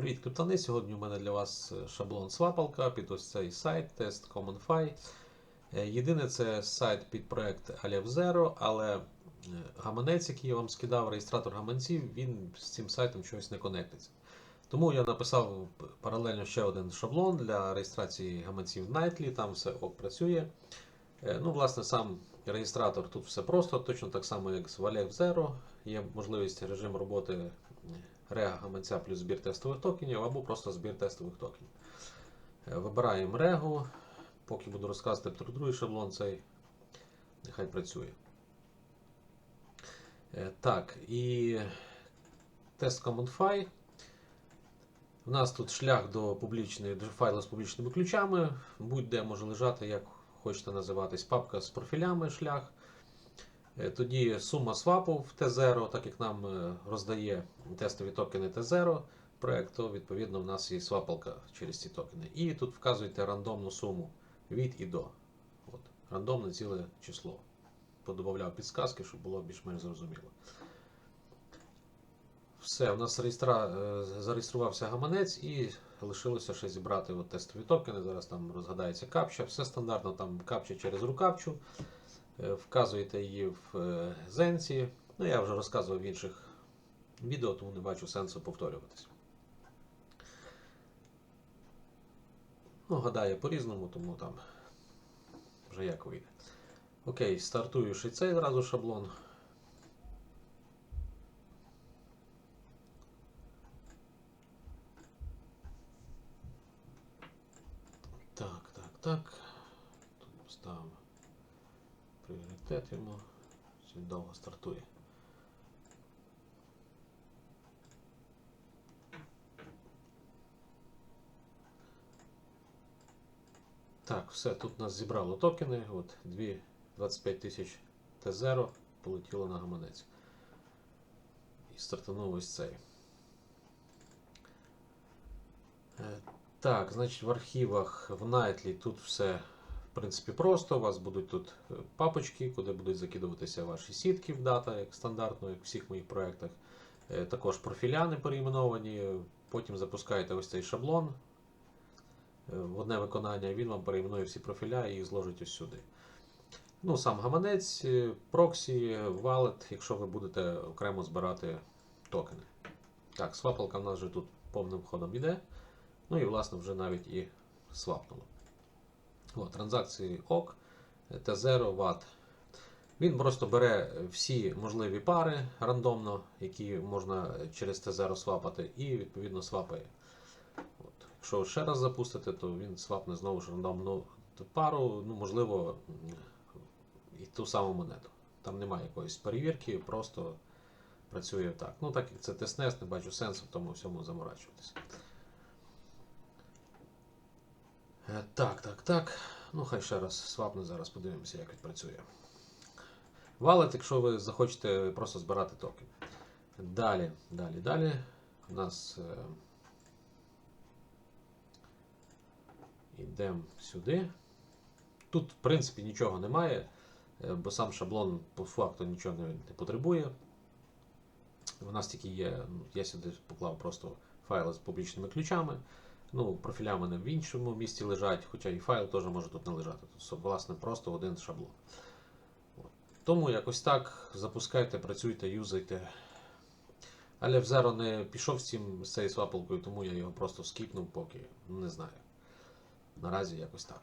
Привіт, криптони! Сьогодні у мене для вас е, шаблон свапалка під ось цей сайт Test CommonFi. Е, Єдине, це сайт під проект Zero, але е, гаманець, який я вам скидав, реєстратор гаманців, він з цим сайтом щось не конектиться. Тому я написав паралельно ще один шаблон для реєстрації гаманців Nightly, там все ок працює. Е, Ну, власне, сам реєстратор тут все просто, точно так само, як з Aleph Zero. Є можливість режим роботи рега плюс збір тестових токенів або просто збір тестових токенів. Е, Вибираємо регу. Поки буду розказувати про другий шаблон, цей нехай працює. Е, Так, і тест CommandFi. У нас тут шлях до публічної до файлу з публічними ключами. Будь-де може лежати, як хочете називатись, папка з профілями шлях. Е, Тоді сума свапу в T0, так як нам е, роздає тестові токени T0 проект, то відповідно в нас є свапалка через ці токени. І тут вказуєте рандомну суму від і до. От, рандомне ціле число. Подобавляв підсказки, щоб було більш-менш зрозуміло. Все, у нас реєстра... е, зареєструвався гаманець і лишилося ще зібрати от тестові токени. Зараз там розгадається капча. Все стандартно, там капча через рукавчу. Е, Вказуєте її в е, Зенці. Ну, я вже розказував в інших відео, тому не бачу сенсу повторюватись. Ну, гадаю по-різному, тому там вже як вийде. Окей, стартую ще цей одразу шаблон. Так, так, так. Тут поставимо пріоритет йому. Він довго стартує. Так, все, тут нас зібрало токени. От, 2, 25 тисяч Т0 полетіло на гаманець. І стартанув ось цей. Е, Так, значить в архівах в Nightly тут все в принципі просто. У вас будуть тут е, папочки, куди будуть закидуватися ваші сітки в дата, як стандартно, як в всіх моїх проєктах. Е, Також профіляни переіменовані. Потім запускаєте ось цей шаблон е, в одне виконання, він вам переіменує всі профіля і їх зложить ось сюди. Ну, сам гаманець, проксі, валет, якщо ви будете окремо збирати токени. Так, свапалка в нас вже тут повним ходом іде. Ну і власне вже навіть і свапнуло. О, транзакції ОК, T0, Watt. Він просто бере всі можливі пари рандомно, які можна через T0 свапати, і відповідно свапає. От. Якщо ще раз запустити, то він свапне знову ж рандомну пару, ну, можливо, і ту саму монету. Там немає якоїсь перевірки, просто працює так. Ну, так як це тестнес, не бачу сенсу в тому всьому заморачуватися. Так, так, так. Ну, хай ще раз свапне, зараз подивимося, як він працює. Валет, якщо ви захочете просто збирати токен. Далі, далі, далі. У нас е, йдемо сюди. Тут, в принципі, нічого немає, е, бо сам шаблон по факту нічого не, не потребує. У нас тільки є, ну, я сюди поклав просто файли з публічними ключами. Ну, профіля в мене в іншому місці лежать, хоча і файл теж може тут не лежати. Тут, власне, просто один шаблон. От. Тому якось так запускайте, працюйте, юзайте. Але в Zero не пішов з цим з цією свапалкою, тому я його просто скіпнув поки. Не знаю. Наразі якось так.